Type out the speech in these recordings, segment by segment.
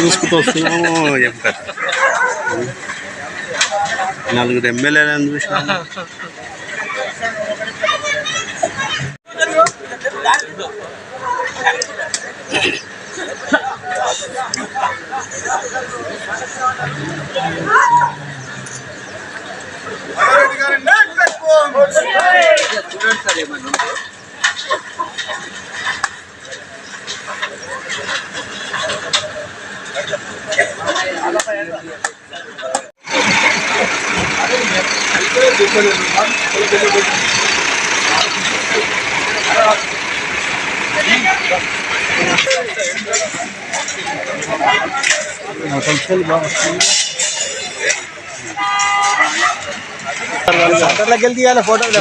చూసుకుంటూ వస్తున్నాము ఏం కథ నలుగురు ఎమ్మెల్యేలను చూసినాము ಜಲ್ದಿ ಅಲ್ಲ ಫೋಟೋ ಇಲ್ಲ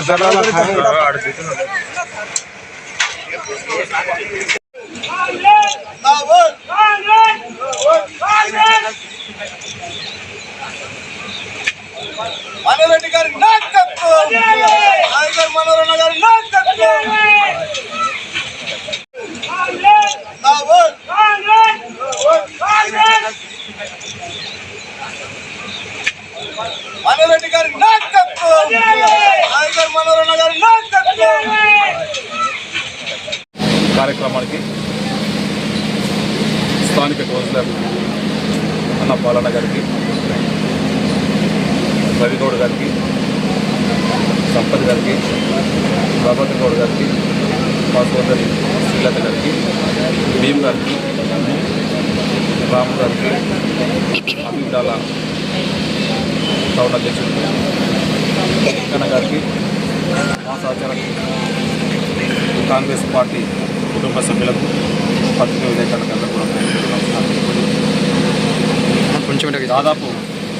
మనోరెడ్డి గారి నాయకత్వం నాయకర్ మనోరణ గారి నాయకత్వం లాభం. గారి నాయకత్వం నాయకర్ మనోరణ గారి నాయకత్వం కార్యక్రమానికి స్థానిక కౌన్సిలర్ అన్న పాలన గారికి రవిగౌడ్ గారికి సంపత్ గారికి ప్రభాకర్ గౌడ్ గారికి మా సోదరి శ్రీలత గారికి భీమ్ గారికి రాము గారికి అభిడాల టౌన్ అధ్యక్షుడు వెంకన్న గారికి మా సహచార కాంగ్రెస్ పార్టీ కుటుంబ సభ్యులకు పత్రిక విలేకరులకు అందరూ కూడా నమస్కారం. దాదాపు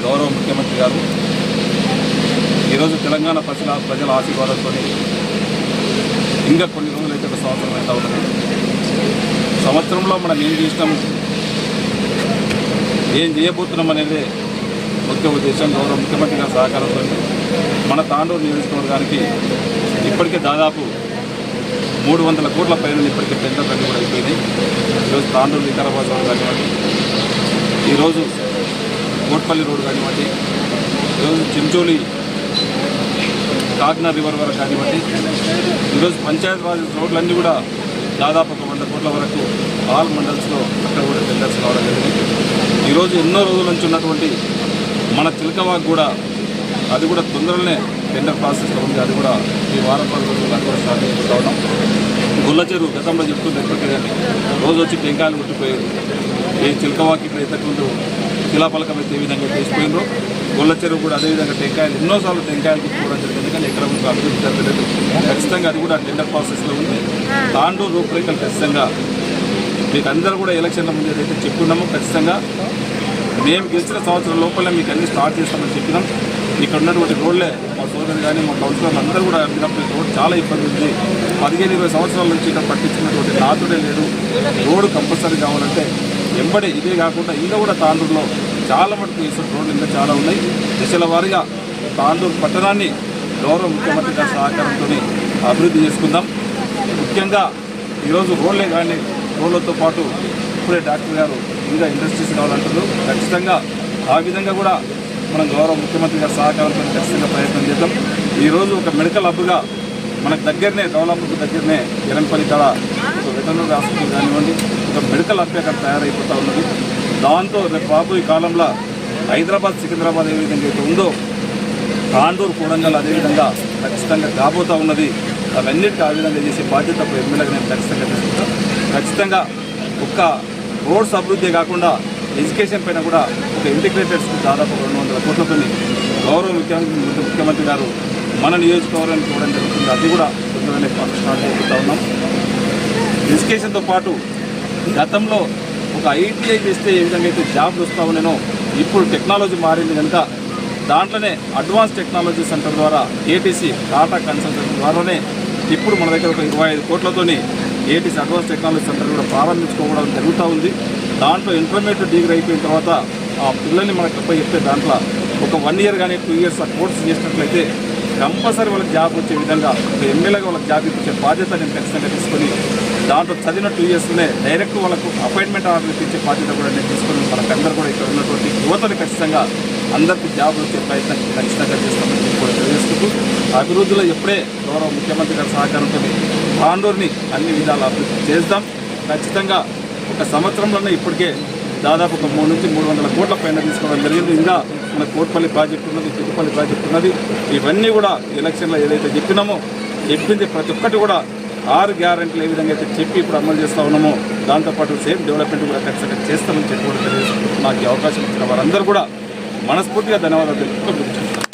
గౌరవ ముఖ్యమంత్రి గారు ఈరోజు తెలంగాణ ప్రజల ప్రజల ఆశీర్వాదంతో ఇంకా కొన్ని రోజులు అయితే ఒక సంవత్సరం అయితే అవుతుంది. సంవత్సరంలో మనం ఏం చేసినాం? ఏం చేయబోతున్నాం అనేది ముఖ్య ఉద్దేశం. గౌరవ ముఖ్యమంత్రి గారి సహకారంతో మన తాండూరు నియోజకవర్గానికి ఇప్పటికే దాదాపు మూడు వందల కోట్ల పైన ఇప్పటికే పెద్ద పెద్ద కూడా అయిపోయింది ఈరోజు తాండూరు వికారాబాద్ కానివ్వండి ఈరోజు కోట్పల్లి రోడ్ కానివ్వండి ఈరోజు చించోలి కాకినాడ రివర్ వరకు కానివ్వండి ఈరోజు పంచాయత్ రాజ్ రోడ్లన్నీ కూడా దాదాపు ఒక వంద కోట్ల వరకు ఆల్ మండల్స్లో అక్కడ కూడా టెండర్స్ రావడం జరిగింది. ఈరోజు ఎన్నో రోజుల నుంచి ఉన్నటువంటి మన చిలకవాగ్ కూడా అది కూడా తొందరలోనే టెండర్ ప్రాసెస్లో ఉంది. అది కూడా ఈ వారం పది రోజులు అది కూడా స్టార్ట్ కావడం గుల్ల చెరువు గతంలో చెప్తుంటే ఎప్పటికీ రోజు వచ్చి టెంకాయలు కొట్టిపోయారు ఏ చిలకవాకి ఇక్కడ ఎంతకుంటూ శిలాపలకం అయితే ఏ విధంగా వేసిపోయిందో గొల్ల చెరువు కూడా అదేవిధంగా టెంకాయలు ఎన్నోసార్లు టెంకాయలు తీసుకోవడం జరిగింది. కానీ ఎక్కడ మీకు అభివృద్ధి జరగలేదు. ఖచ్చితంగా అది కూడా టెండర్ ప్రాసెస్లో ఉంది. తాండూరు రూపురేఖలు ఖచ్చితంగా మీకు అందరూ కూడా ఎలక్షన్ల ముందు ఏదైతే చెప్పుకున్నామో ఖచ్చితంగా మేము గెలిచిన సంవత్సరం లోపలే మీకు అన్ని స్టార్ట్ చేస్తామని చెప్పినాం. ఇక్కడ ఉన్నటువంటి రోడ్లే మా సోదరు కానీ మా కౌన్సిలర్లు అందరూ కూడా అడిగినప్పుడు రోడ్ చాలా ఇబ్బంది ఉంది. పదిహేను ఇరవై సంవత్సరాల నుంచి ఇక్కడ పట్టించినటువంటి నాతుడే లేదు రోడ్డు కంపల్సరీ కావాలంటే వెంబడి ఇదే కాకుండా ఇంకా కూడా తాండూరులో చాలా మటుకు వేసిన రోడ్లు ఇంకా చాలా ఉన్నాయి. దశల వారీగా తాండూరు పట్టణాన్ని గౌరవ ముఖ్యమంత్రి గారి సహకారంతో అభివృద్ధి చేసుకుందాం. ముఖ్యంగా ఈరోజు రోడ్లే కానీ రోడ్లతో పాటు ఇప్పుడే డాక్టర్ గారు ఇంకా ఇండస్ట్రీస్ కావాలంటున్నారు. ఖచ్చితంగా ఆ విధంగా కూడా మనం గౌరవ ముఖ్యమంత్రి గారి సహకారంతో ఖచ్చితంగా ప్రయత్నం చేద్దాం. ఈరోజు ఒక మెడికల్ హబ్గా మనకు దగ్గరనే డెవలప్మెంట్ దగ్గరనే ఎరంపల్లి కళ సో వెటర్నరీ హాస్పిటల్ కానివ్వండి ఒక మెడికల్ హబ్ అక్కడ తయారైపోతూ ఉన్నది. దాంతో రేపు రాబోయే కాలంలో హైదరాబాద్ సికింద్రాబాద్ ఏ విధంగా అయితే ఉందో కాండూరు కూడంగల్ అదేవిధంగా ఖచ్చితంగా కాబోతూ ఉన్నది. అవన్నిటికీ ఆ విధంగా చేసే బాధ్యత ఎమ్మెల్యేగా నేను ఖచ్చితంగా తీసుకుంటాను ఖచ్చితంగా ఒక్క రోడ్స్ అభివృద్ధి కాకుండా ఎడ్యుకేషన్ పైన కూడా ఒక ఇంటిగ్రేటెడ్ స్కూల్ దాదాపు రెండు వందల కోట్లతో గౌరవ ముఖ్యమంత్రి ముఖ్యమంత్రి గారు మన నియోజకవర్గానికి చూడడం జరుగుతుంది. అది కూడా తొందరగానే స్టార్ట్ చేసుకుంటా ఉన్నాం. ఎడ్యుకేషన్తో పాటు గతంలో ఒక ఐటీఐ ఇస్తే ఏ విధంగా అయితే జాబ్లు వస్తా ఉన్నానో ఇప్పుడు టెక్నాలజీ మారింది కనుక దాంట్లోనే అడ్వాన్స్ టెక్నాలజీ సెంటర్ ద్వారా ఏటీసీ టాటా కన్సల్టెంట్ ద్వారానే ఇప్పుడు మన దగ్గర ఒక ఇరవై ఐదు కోట్లతోని ఏటీసీ అడ్వాన్స్ టెక్నాలజీ సెంటర్ కూడా ప్రారంభించుకోవడం జరుగుతూ ఉంది. దాంట్లో ఇంటర్మీడియట్ డిగ్రీ అయిపోయిన తర్వాత ఆ పిల్లల్ని మనకు తప్ప చెప్తే దాంట్లో ఒక వన్ ఇయర్ కానీ టూ ఇయర్స్ ఆ కోర్స్ చేసినట్లయితే కంపల్సరీ వాళ్ళకి జాబ్ వచ్చే విధంగా ఒక ఎమ్మెల్యేగా వాళ్ళకి జాబ్ ఇచ్చే బాధ్యత నేను ఖచ్చితంగా తీసుకొని దాంట్లో చదివిన టూ ఇయర్స్లోనే డైరెక్ట్ వాళ్ళకు అపాయింట్మెంట్ ఆర్డర్ ఇచ్చే బాధ్యత కూడా నేను తీసుకొని మనకందరూ కూడా ఇక్కడ ఉన్నటువంటి యువతను ఖచ్చితంగా అందరికీ జాబ్ వచ్చే ప్రయత్నం ఖచ్చితంగా చేస్తామని చెప్పి కూడా తెలియజేసుకుంటూ అభివృద్ధిలో ఎప్పుడే గౌరవ ముఖ్యమంత్రి గారి సహకారంతో పాండూరుని అన్ని విధాలు అభివృద్ధి చేద్దాం. ఖచ్చితంగా ఒక సంవత్సరంలోనే ఇప్పటికే దాదాపు ఒక మూడు నుంచి మూడు వందల కోట్ల పైన తీసుకోవడం జరిగింది. ఇంకా మన కోట్పల్లి ప్రాజెక్ట్ ఉన్నది పెద్దపల్లి ప్రాజెక్ట్ ఉన్నది. ఇవన్నీ కూడా ఎలక్షన్లో ఏదైతే చెప్పినామో చెప్పింది ప్రతి ఒక్కటి కూడా ఆరు గ్యారెంటీలు ఏ విధంగా అయితే చెప్పి ఇప్పుడు అమలు చేస్తూ ఉన్నామో దాంతోపాటు సేమ్ డెవలప్మెంట్ కూడా ఖచ్చితంగా చేస్తామని చెప్పి కూడా తెలియజేస్తున్నాం నాకు అవకాశం ఇచ్చిన వారందరూ కూడా మనస్ఫూర్తిగా ధన్యవాదాలు తెలుపుతూ